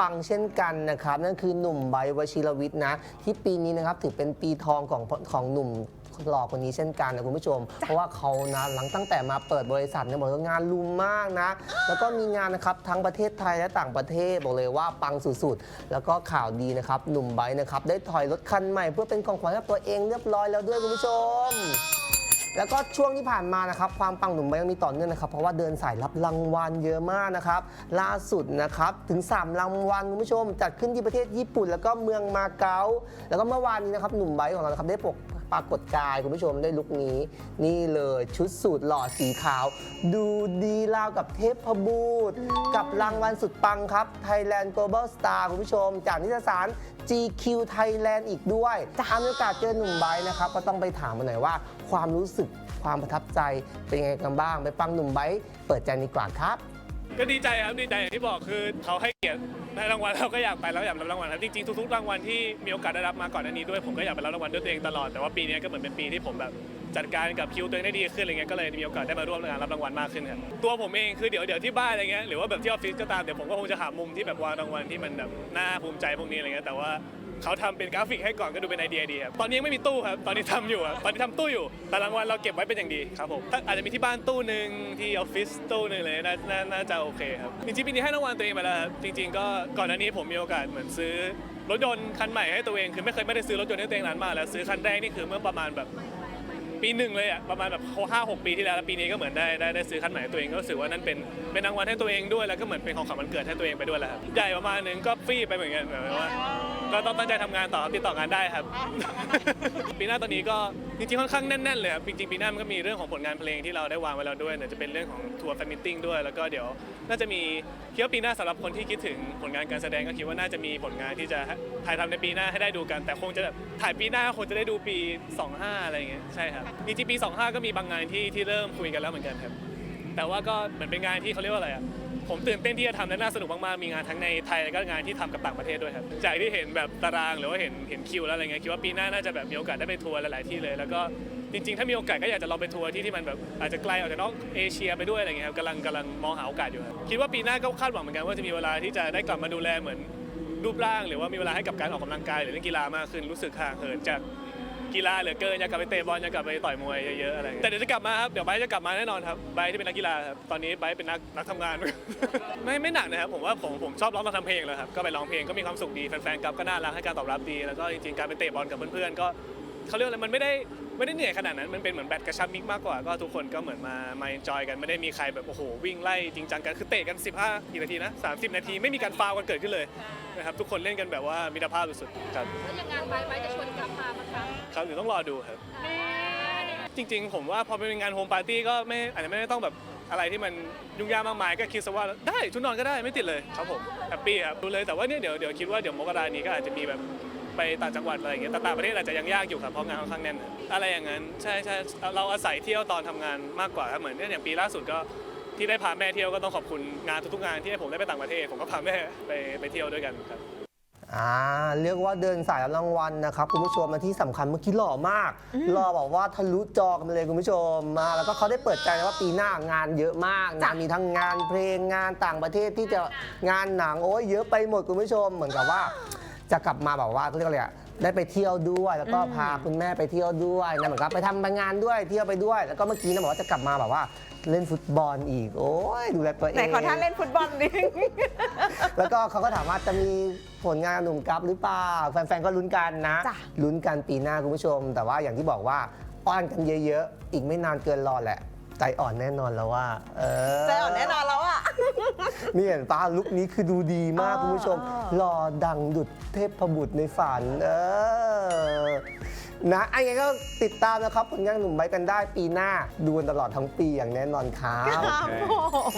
ปังเช่นกันนะครับ นั่นคือหนุ่มไบร์ทวชิรวิทย์นะ ที่ปีนี้นะครับถือเป็นปีทองของของหนุ่มหล่อคนนี้เช่นกันนะคุณผู้ชม เพราะว่าเขานะหลังตั้งแต่มาเปิดบริษัทเนี่ยบอกว่างานลุมมากนะ แล้วก็มีงานนะครับทั้งประเทศไทยและต่างประเทศบอกเลยว่าปังสุดๆ แล้วก็ข่าวดีนะครับหนุ่มไบร์ทนะครับได้ถอยรถคันใหม่ เพื่อเป็นของขวัญให้ตัวเองเรียบร้อยแล้วด้วยคุณผู้ชม แล้วก็ช่วงที่ผ่านมานะครับความปังหนุ่มไบยังมีต่อเนื่องนะครับเพราะว่าเดินสายรับรางวัลเยอะมากนะครับล่าสุดนะครับถึง 3 รางวัลคุณผู้ชมจัดขึ้นที่ประเทศญี่ปุ่น แล้วก็เมืองมาเก๊าแล้วก็เมื่อวานนี้นะครับหนุ่มไบของเรานะครับได้ปก ปรากฏกายคุณผู้ชมได้ลุคนี้ นี่เลยชุดสูทหล่อสีขาว ดูดีราวกับเทพบูตรกับรางวัลสุดปังครับ Thailand Global Star คุณผู้ชม จากนิตยสาร GQ Thailand อีกด้วยถ้ามีโอกาสเจอหนุ่มไบร์ทนะครับ ก็ต้องไปถามมาหน่อยว่า ความรู้สึกความประทับใจเป็นยังไงกันบ้าง ไปฟังหนุ่มไบร์ทเปิดใจดีกว่าครับ ก็ดีใจครับดีใจอย่างที่บอกคือเขาให้เกียรติได้รางวัลเราก็อยากไปแล้วอยากรับรางวัลครับจริงๆทุกๆรางวัลที่มีโอกาสได้รับมาก่อนหน้านี้ด้วยผมก็อยากไปรับรางวัลด้วยตัวเองตลอดแต่ว่าปีนี้ก็เหมือนเป็นปีที่ผมแบบจัดการกับคิวตัวเองได้ดีขึ้นอะไรเงี้ยก็เลยมีโอกาสได้มาร่วมงานรับรางวัลมากขึ้นครับตัวผมเองคือเดี๋ยวเดี๋ยวที่บ้านอะไรเงี้ยหรือว่าแบบที่ออฟฟิศก็ตามเดี๋ยวผมก็คงจะหามุมที่แบบวางรางวัลที่มันแบบน่าภูมิใจพวกนี้อะไรเงี้ยแต่ว่า เขาทำเป็นกราฟิกให้ก่อนก็ดูเป็นไอเดียดีครับตอนนี้ยังไม่มีตู้ครับตอนนี้ทำอยู่ครับตอนนี้ทำตู้อยู่แต่รางวัลเราเก็บไว้เป็นอย่างดีครับผมถ้าอาจจะมีที่บ้านตู้หนึ่งที่ออฟฟิศตู้หนึ่งเลยน่าน่าน่าจะโอเคครับจริงๆปีนี้ให้รางวัลตัวเองไปแล้วครับจริง ๆ ก็ก่อนหน้านี้ผมมีโอกาสเหมือนซื้อรถยนต์คันใหม่ให้ตัวเองคือไม่เคยไม่ได้ซื้อรถยนต์ให้ตัวเองนานมากแล้วซื้อคันแรกนี่คือเมื่อประมาณแบบ ปีหนึ่งเลยอะประมาณแบบห้าหกปีที่แล้วแล้วปีนี้ก็เหมือนได้ได้ได้ซื้อคันใหม่ให้ตัวเองก็รู้สึกว่านั่นเป็นเป็นรางวัลให้ตัวเองด้วยแล้วก็เหมือนเป็นของขวัญวันเกิดให้ตัวเองไปด้วยแหละครับใหญ่ประมาณหนึงก็ฟรีไปเหมือนกันแบบว่า ก็ต้องตั้งใจทำงานต่อติดต่องานได้ครับ ปีหน้าตอนนี้ก็จริงๆค่อนข้างแน่นๆเลยครับจริงๆปีหน้ามันก็มีเรื่องของผลงานเพลงที่เราได้วางไว้แล้วด้วยเนี่ยจะเป็นเรื่องของทัวร์แฟนมิทติ้งด้วย แล้วก็เดี๋ยวน่าจะมีคิดว่าปีหน้าสำหรับคนที่คิดถึงผลงานการแสดงก็คิดว่าน่าจะมีผลงานที่จะถ่ายทำในปีหน้าให้ได้ดูกัน แต่คงจะแบบถ่ายปีหน้าคงจะได้ดูปี 25 อะไรอย่างเงี้ยใช่ครับจริงๆปี 25 ก็มีบางงานที่ที่เริ่มคุยกันแล้วเหมือนกันครับ แต่ว่าก็เหมือนเป็นงานที่เขาเรียกว่าอะไรอะ ผมตื่นเต้นที่จะทำและน่าสนุกมากๆ มีงานทั้งในไทยแล้วก็งานที่ทำกับต่างประเทศด้วยครับ จากที่เห็นแบบตารางหรือว่าเห็นเห็นคิวแล้วอะไรเงี้ยคิดว่าปีหน้าน่าจะแบบมีโอกาสได้ไปทัวร์หลายๆที่เลย แล้วก็จริงๆ ถ้ามีโอกาสก็อยากจะลองไปทัวร์ที่ที่มันแบบอาจจะไกลออกจากนอกเอเชียไปด้วยอะไรเงี้ยครับกำลังกำลังมองหาโอกาสอยู่ครับคิดว่าปีหน้าก็คาดหวังเหมือนกันว่าจะมีเวลาที่จะได้กลับมาดูแลเหมือนรูปร่าง หรือว่ามีเวลาให้กับการออกกำลังกายหรือเล่นกีฬามากขึ้นรู้สึกห่างเหินจาก กีฬาเหลือเกินอยากกลับไปเตะบอลอยากกลับไปต่อยมวยเยอะๆอะไรอย่างเงี้ยแต่เดี๋ยวจะกลับมาครับเดี๋ยวไบร์ทจะกลับมาแน่นอนครับไบร์ทที่เป็นนักกีฬาครับตอนนี้ไบร์ทเป็นนักนักทำงาน ไม่ไม่หนักนะครับผมว่าผมผมชอบร้องทำเพลงเลยครับก็ไปร้องเพลงก็มีความสุขดีแฟนๆกลับก็น่ารักให้การตอบรับดีแล้วก็จริงๆการไปเตะบอลกับเพื่อนๆก็เขาเรียกอะไรมันไม่ได้ไม่ได้เหนื่อยขนาดนั้นมันเป็นเหมือนแบดกระชับมิกมากกว่าก็ทุกคนก็เหมือนมามาเอนจอยกันไม่ได้มีใครแบบโอ้โหวิ่งไล่จริงจังกันคือเตะกัน 15กี่นาทีนะ30 นาทีไม่มีการฟาวล์กันเกิดขึ้นเลยนะครับทุกคนเล่นกันแบบว่ามิตรภาพสุดๆครับแล้วยังงานไปไปจะชวนกลับมาไหม คะครับหรือต้องรอดูครับ จริงๆ ผมว่าพอเป็นงานโฮมปาร์ตี้ก็ไม่อาจจะไม่ได้ต้องแบบอะไรที่มันยุ่งยากมากมายก็คิดซะว่าได้ชุดนอนก็ได้ไม่ติดเลยครับผมแฮปปี้ครับดูเลยแต่ว่าเนี่ยเดี๋ยวเดี๋ยวคิดว่าเดี๋ยวมกรานี้ก็อาจจะมีแบบไปต่างจังหวัดอะไรอย่างเงี้ยแต่ต่างประเทศอาจจะยังยากอยู่ครับเพราะงานค่อนข้างแน่นครับอะไรอย่างนั้นใช่ใช่เราอาศัยเที่ยวตอนทำงานมากกว่าครับเหมือนเนี่ยอย่างปีล่าสุดก็ที่ได้พาแม่เที่ยวก็ต้องขอบคุณงานทุกๆงานที่ให้ผมได้ไปต่างประเทศผมก็พาแม่ไปไปเที่ยวด้วยกันครับ อ่าเรียกว่าเดินสายรับรางวัลนะครับคุณผู้ชมและที่สำคัญเมื่อกี้หล่อมากหล่อบอกว่าทะลุจอกันไปเลยคุณผู้ชมมา แล้วก็เขาได้เปิดใจนะว่าปีหน้างานเยอะมากงานมีทั้งงานเพลงงานต่างประเทศที่จะงานหนังโอ้ยเยอะไปหมดคุณผู้ชมเหมือนกับว่า จะกลับมาแบบว่าเขาเรียกอะไรอะได้ไปเที่ยวด้วยแล้วก็พาคุณแม่ไปเที่ยวด้วยนะเหมือนกับไปทำงานด้วยเที่ยวไปด้วย แล้วก็เมื่อกี้นะบอกว่าจะกลับมาแบบว่า เล่นฟุตบอลอีก โอ้ยดูแลตัวเอง ไหนขอท่านเล่นฟุตบอลดิแล้วก็เขาก็ถามว่าจะมีผลงานกับหนุ่มกัฟหรือเปล่า แฟนๆ ก็ลุ้นกันนะ จ้ะ ลุ้นกันปีหน้าคุณผู้ชม แต่ว่าอย่างที่บอกว่าอ้อนกันเยอะๆ อีกไม่นานเกินรอแหละ ใจอ่อนแน่นอนแล้วว่า เออ ใจอ่อนแน่นอนแล้วอะ นี่เห็นป้าลุคนี้คือดูดีมากอ๋อคุณผู้ชม หล่อดังดุดเทพบุตรในฝัน เออ นะไอ้ไงก็ติดตามนะครับผลงานหนุ่มไบร์ทกันได้ปีหน้าดูกันตลอดทั้งปีอย่างแน่นอนครับ ครับผม